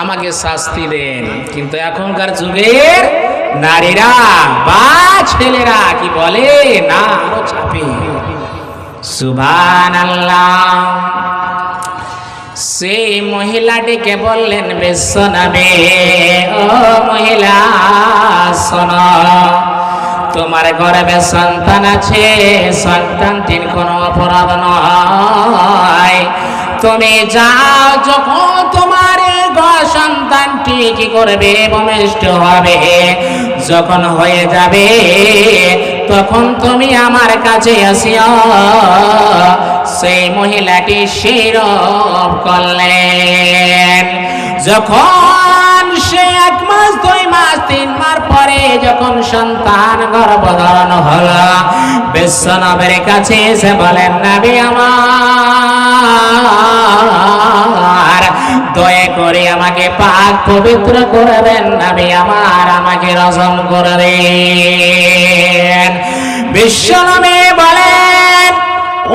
আমাকে শাস্তি দেন। কিন্তু এখনকার যুগের নারীরা বা ছেলেরা কি বলে? না, আরও চাপে। সুভান সেই মহিলাটিকে বললেন বিশ্বনবে ও মহিলা, শোন। তোমার গর্ভে সন্তান আছে। সন্তানটির কোনো অপরাধ নয়। তুমি যাও যখন তোমার গর্ভ সন্তানটি কি করবে ভূমিষ্ঠ হবে। যখন হয়ে যাবে, তখন তুমি আমার কাছে আসিও সেই মহিলাটি শিরব করলেন। যখন সে এক মাস, দুই মাস, তিন মাস পরে যখন সন্তান গর্ভধারণ হল বিশ্বনবের কাছে এসে বলেন, নাবি আমার দয়া করে আমাকে পাক পবিত্র করবেন নাবি আমার আমাকে রসম করে দেন। বিশ্বনবী বলেন,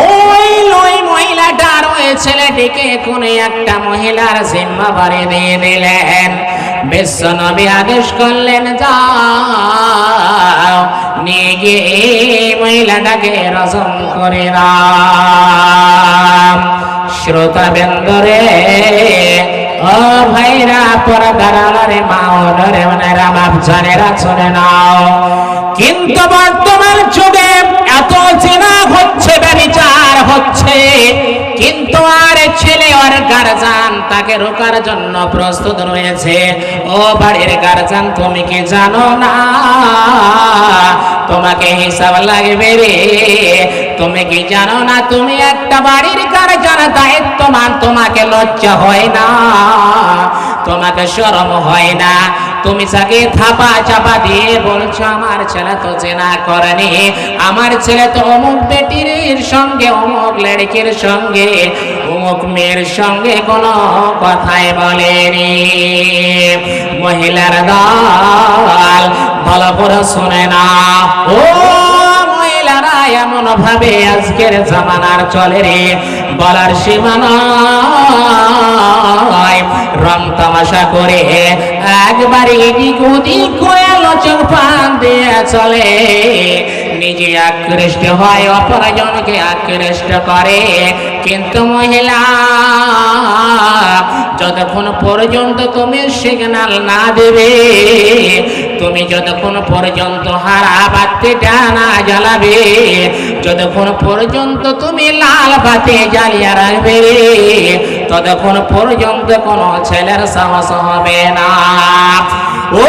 ওই ওই মহিলাটার ওই ছেলেটিকে কোন একটা মহিলার জিম্মা বাড়ি দিয়ে দিলেন। বিশ্বনবী আদেশ করলেন, যাও, নিয়ে গিয়ে এই মহিলাটাকে রসম করে দাম শ্রোতা বেন্দরে ও ভাইরা, পরদার আমারে মা ওনরে ওনারা বাপ জানেরা শুনে নাও। কিন্তু বর্তমান যুগে এত চেনা হচ্ছে, ব্যবিচার হচ্ছে। কিন্তু আর ছেলে আর গার্জান তাকে রোকার জন্য প্রস্তুত রয়েছে। ও বাড়ির গার্জান, তুমি কি জানো না? তোমাকে হিসাব লাগবে রে। তুমি কি জানো না, তুমি একটা বাড়ির গার্জান দায়িত্বমান তোমাকে লজ্জা হয় না, তোমাকে শরম হয় না। তুমি তাকে থাপা চাপা দিয়ে বলছো, আমার ছেলে তো চেনা করেনি, আমার ছেলে তো অমুক বেটির সঙ্গে, অমুক লড়কির সঙ্গে, অমুক মেয়ের সঙ্গে কোনো কথাই বলেনি। মহিলার দল ভালো করে শোনে না। ও মহিলারা এমন ভাবে আজকের জামানার চলে রে। বলার সীমানা রং তামাশা করে একবারে এদিক ওদিক করে পান দিয়ে চলে। নিজে আকৃষ্ট হয়, অপরজনকে আকৃষ্ট করে। কিন্তু মহিলা, যতক্ষণ পর্যন্ত তুমি সিগনাল না দেবে তুমি যতক্ষণ পর্যন্ত হারা বাতিটা না জ্বালাবে, যতক্ষণ পর্যন্ত তুমি লাল বাতি জ্বালিয়ে রাখবে, ততক্ষণ পর্যন্ত কোনো ছেলের সাহস হবে না। ও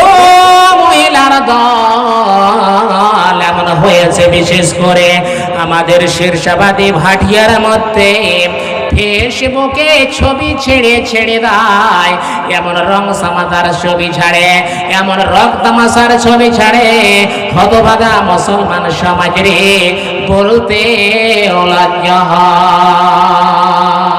মহিলার দল, এমন হয়েছে বিশেষ করে আমাদের শীর্ষাবাদী ভাটিয়ার মধ্যে। ফেসবুকে ছবি ছেড়ে ছেড়ে দেয়। এমন রং সামাতার ছবি ছাড়ে, এমন রং তামাশার ছবি ছাড়ে। হতভাগা মুসলমান সমাজ রে বলতে লজ্জা হয়।